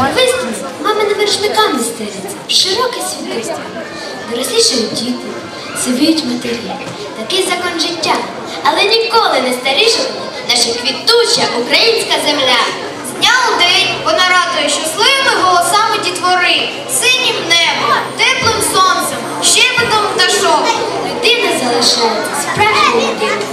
Барвистими мамини вершниками стеляться, широке світло. Дорослішають діти, сивіють матері. Такий закон життя, але ніколи не старішає наша квітуча українська земля. З день вона радує щасливими голосами дітвори, синім небом, теплим сонцем, щебетом пташок. Людина залишається справжньою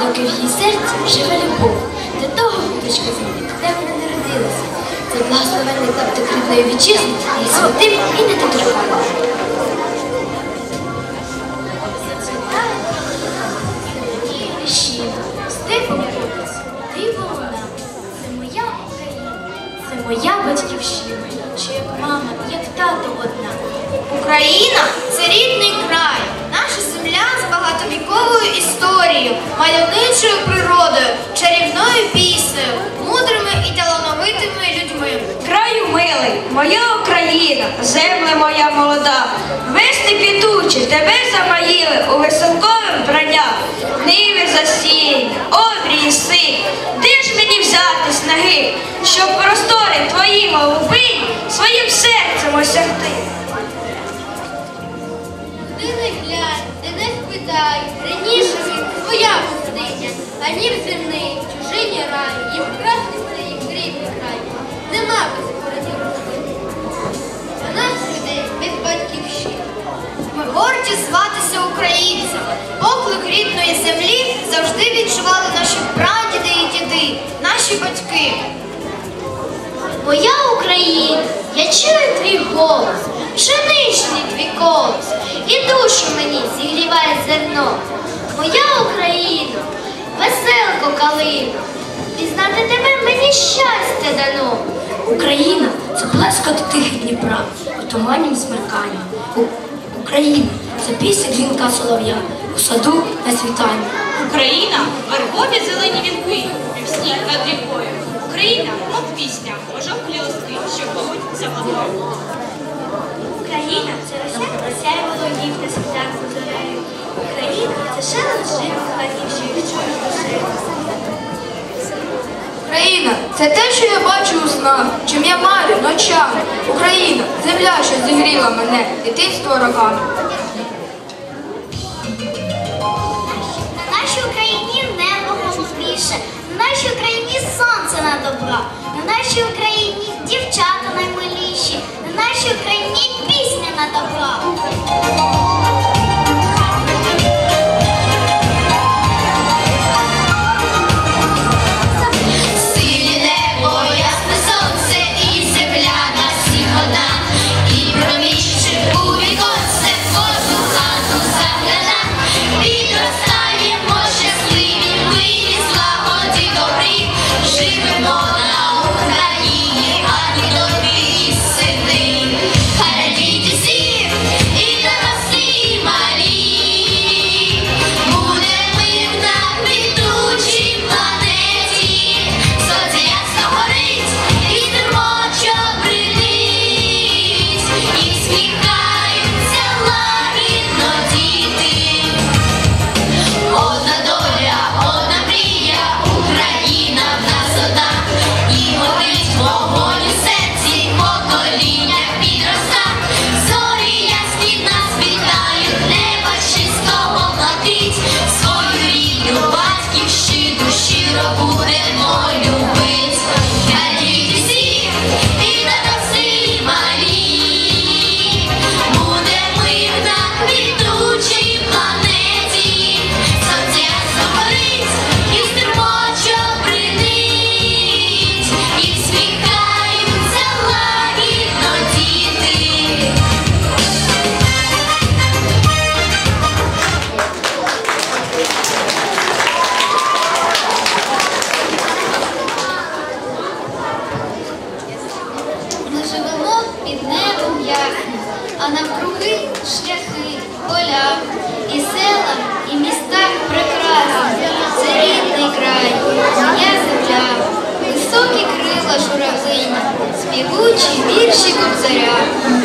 доки в її серці живе любов до того рідної вітчизни є святим і диво це моя батьківщина, що як мама, як тато одна. Україна це рідний край, наша земля з багатовіковою історією, мальовничою моя Україна, земле моя молода, вести підучі, тебе замаїли у високовим вбрання, ниви засіяні, обрії си, де ж мені взяти снаги, щоб простори твої голубині своїм серцем осягти? Ти не глянь, ти раніше він твоя пустиня, а нім земний, чужині рай, їм красний Горді зватися українцями. Поклик рідної землі завжди відчували наші прадіди і діди, наші батьки. Моя Україна, я чую твій голос, пшеничний твій колос, і душу мені зігріває зерно. Моя Україна, веселко калино, пізнати тебе мені щастя дано. Україна це плескот тихих Дніпра, у туманім смерканні. Україна це пісня дзвінка солов'я, у саду на світанні. Україна, вербові зелені вінки, півсні над рікою. Україна, мов пісня, пожовклі листки, що плавуть за водою. Україна це росяє росяє володів на світанку зорею. Україна це шелест жив хатів, що їх чує душею. Україна це те, що я бачу у снах, чим я марю ночами. Україна, земля, що зігріла мене, дитинство роками. Вірші кобзаря.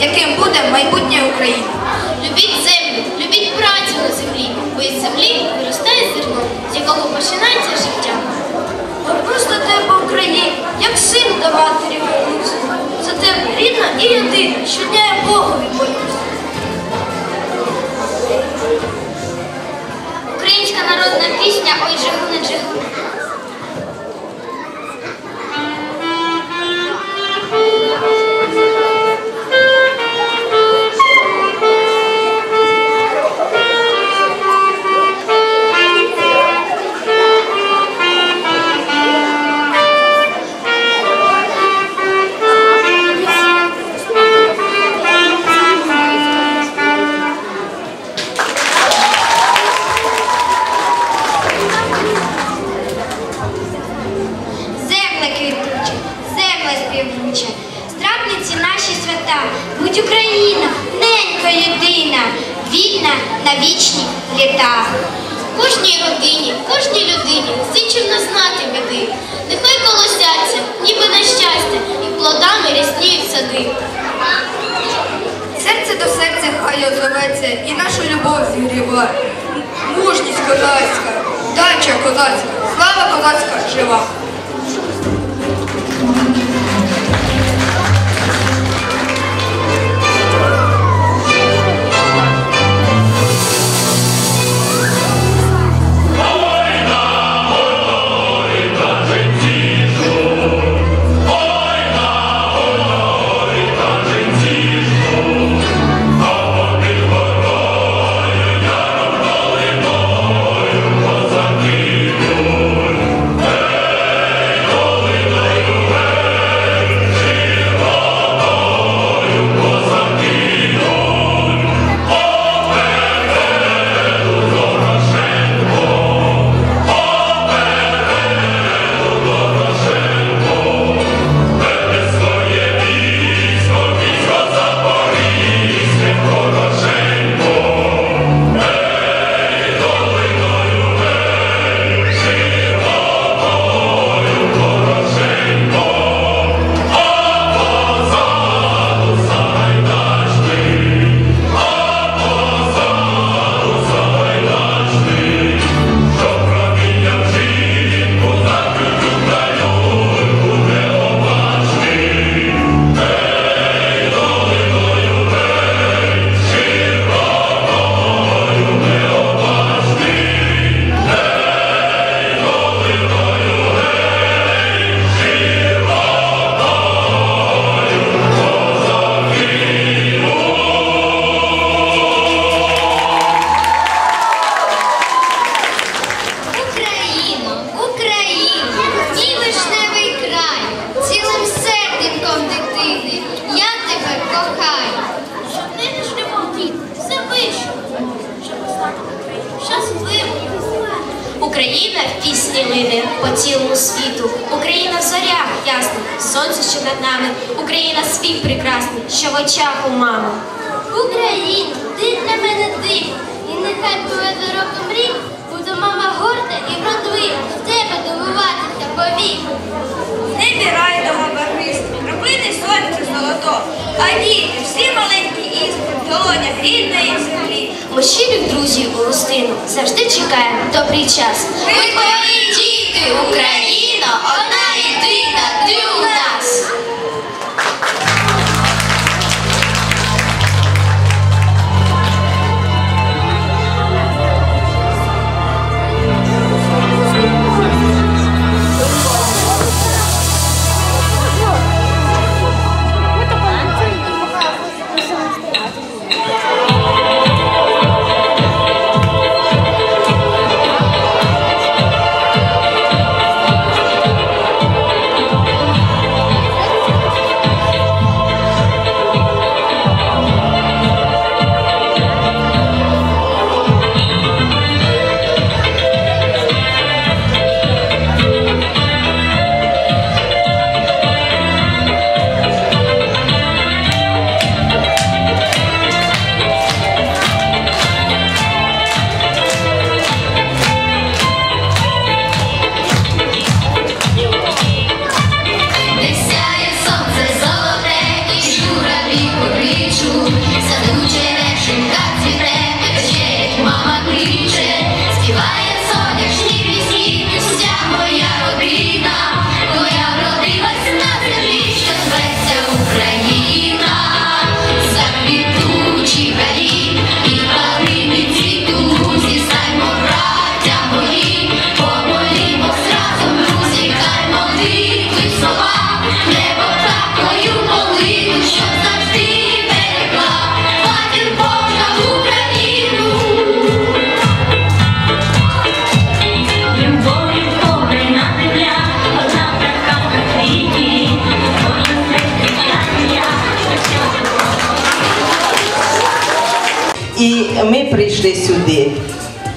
Яким буде майбутнє України. Любіть землю, любіть працю на землі, бо із землі виростає зерно, з якого починається життя. Просто тебе Україні, як син до матері вернувся. За тебе рідна і єдина, щодня я Богові молюся. Українська народна пісня Ой Джигуне Джигуне. Вічні В Кожній родині, кожній людині зичено знати біди. Нехай колосяться, ніби на щастя, і плодами рясніють сади. Серце до серця хай озоветься і нашу любов зігріває. Мужність козацька, дача козацька, слава козацька жива. По цілому світу. Україна в зорях ясних, сонце що над нами. Україна світ прекрасний, що в очах у мами. Україна, ти для мене див, і нехай поведе роком рік, буду мама горда і вродлива, в тебе дивуватися повік. В небі райдуга барвиста, краплини сонця золото, а діти, всі маленькі іскри, в долонях рідної землі. Ми щирих друзів у гостину завжди чекаємо добрий час. Ми твої діти, Україно, одна єдина, ти І ми прийшли сюди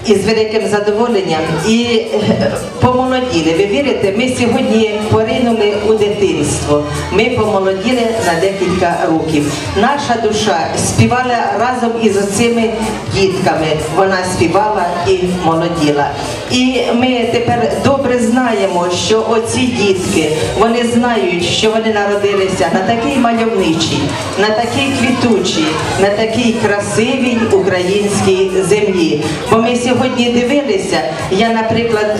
із великим задоволенням і е, помолоділи. Ви вірите, ми сьогодні поринули у дитинство. Ми помолоділи на декілька років. Наша душа співала разом із оцими дітками. Вона співала і молоділа. І ми тепер добре знаємо, що оці дітки вони знають, що вони народилися на такій мальовничій, на такій квітучій, на такій красивій українській землі. Бо ми сьогодні дивилися, я, наприклад,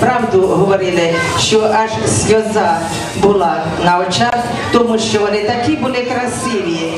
правду говорили, що аж сльоза була на очах, тому що вони такі були красиві,